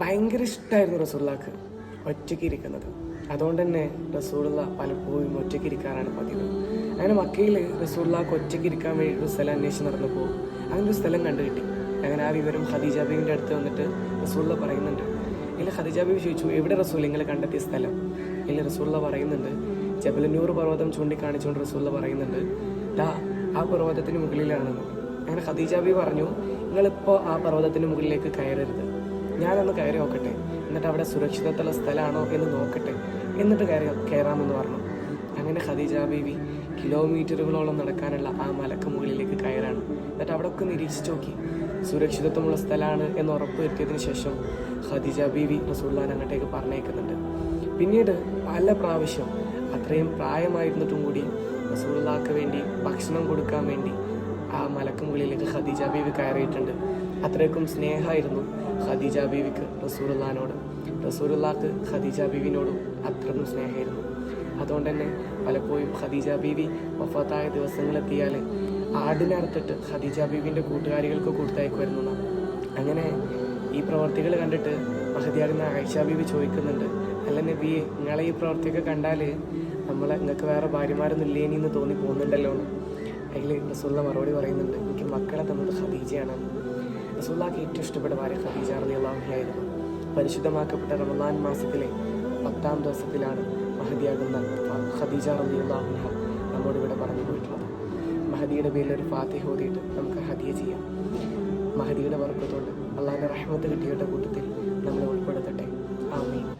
ഭയങ്കര ഇഷ്ടമായിരുന്നു റസൂള്ളാക്ക് ഒറ്റയ്ക്ക് ഇരിക്കുന്നത്. അതുകൊണ്ട് തന്നെ റസൂള്ള പലപ്പോഴും ഒറ്റയ്ക്ക് ഇരിക്കാറാണ് പതിവ്. അങ്ങനെ മക്കയിൽ റസൂള്ളാക്ക് ഒറ്റയ്ക്ക് ഇരിക്കാൻ വേണ്ടി ഒരു സ്ഥലം അന്വേഷിച്ച് നടന്നപ്പോൾ അങ്ങനെ ഒരു സ്ഥലം കണ്ടു കിട്ടി അങ്ങനെ ആ വിവരം ഖദീജ ബീവിന്റെ അടുത്ത് വന്നിട്ട് റസൂള്ള പറയുന്നുണ്ട്. ഇല്ല ഖദീജ ചോദിച്ചു എവിടെ റസൂൽ? നിങ്ങൾ കണ്ടെത്തിയ സ്ഥലം? ഇല്ല റസൂള്ള പറയുന്നുണ്ട് ജബലന്നൂർ പർവതം ചൂണ്ടിക്കാണിച്ചുകൊണ്ട് റസൂള്ള പറയുന്നുണ്ട് ദാ ആ പർവതത്തിന് മുകളിലാണെന്ന് അങ്ങനെ ഖദീജ ബി പറഞ്ഞു നിങ്ങളിപ്പോൾ ആ പർവതത്തിന് മുകളിലേക്ക് കയറരുത്. ഞാനൊന്ന് കയറി നോക്കട്ടെ. എന്നിട്ട് അവിടെ സുരക്ഷിതത്തുള്ള സ്ഥലമാണോ എന്ന് നോക്കട്ടെ. എന്നിട്ട് കയറി കയറാമെന്ന് പറഞ്ഞു. അങ്ങനെ ഖദീജ ബീവി കിലോമീറ്ററുകളോളം നടക്കാനുള്ള ആ മലക്ക് മുകളിലേക്ക് കയറാണ്. എന്നിട്ട് അവിടെ ഒക്കെ നിരീക്ഷിച്ച് നോക്കി. സുരക്ഷിതത്വമുള്ള സ്ഥലമാണ് എന്ന് ഉറപ്പ് വരുത്തിയതിന് ശേഷം ഖദീജ ബീവി റസൂല്ലാൻ അങ്ങോട്ടേക്ക് പറഞ്ഞേക്കുന്നുണ്ട്. പിന്നീട് പല പ്രാവശ്യം അത്രയും പ്രായമായിരുന്നിട്ടും കൂടി റസൂള്ളാക്ക് വേണ്ടി ഭക്ഷണം കൊടുക്കാൻ വേണ്ടി ആ മലക്ക് മുകളിലേക്ക് ഖദീജ ബീവി കയറിയിട്ടുണ്ട്. അത്രയ്ക്കും സ്നേഹമായിരുന്നു ഖദീജ ബീവിക്ക് റസൂലുള്ളാനോട് റസൂലുള്ളാക്ക് ഖദീജ ബീവിനോടും അത്രയും സ്നേഹമായിരുന്നു. അതുകൊണ്ട് തന്നെ പലപ്പോഴും ഖദീജ ബീവി വഫാത്തായ ദിവസങ്ങളെത്തിയാൽ ആടിനെ അറുത്തിട്ട് ഖദീജ ബീവിന്റെ കൂട്ടുകാരികൾക്ക് കൊടുത്തയക്കുമായിരുന്നു. അങ്ങനെ ഈ പ്രവർത്തികൾ കണ്ടിട്ട് മഹദിയാകുന്ന ആയിഷ ബീവി ചോദിക്കുന്നുണ്ട് അല്ല നബി നിങ്ങളെ ഈ പ്രവർത്തിയൊക്കെ കണ്ടാൽ നമ്മളെ നിങ്ങൾക്ക് വേറെ ഭാര്യമാരൊന്നും ഇല്ലേനി എന്ന് തോന്നി പോകുന്നുണ്ടല്ലോ അതിൽ റസൂള്ള മറുപടി പറയുന്നുണ്ട് എനിക്ക് മക്കളെ തന്നത് ഖദീജയാണ്. റസൂള്ളാക്ക് ഏറ്റവും ഇഷ്ടപ്പെട്ട ഭാര്യ ഖദീജ അറിയാവുന്നതായിരുന്നു പരിശുദ്ധമാക്കപ്പെട്ട റമദാൻ മാസത്തിലെ പത്താം ദിവസത്തിലാണ് മഹദിയാകുന്ന ഖദീജ റബിയുള്ള നമ്മോട് ഇവിടെ പറഞ്ഞു പോയിട്ടുള്ളത് മഹദിയുടെ പേരിൽ ഒരു ഫാത്തിഹ ഓതിയിട്ട് നമുക്ക് ഹദിയ ചെയ്യാം. മഹദിയുടെ വർക്കത്തോട് അള്ളാഹിന്റെ റഹ്മത്ത് കിട്ടിയുടെ കൂട്ടത്തിൽ നമ്മളെ ഉൾപ്പെടുത്തട്ടെ. ആമീൻ.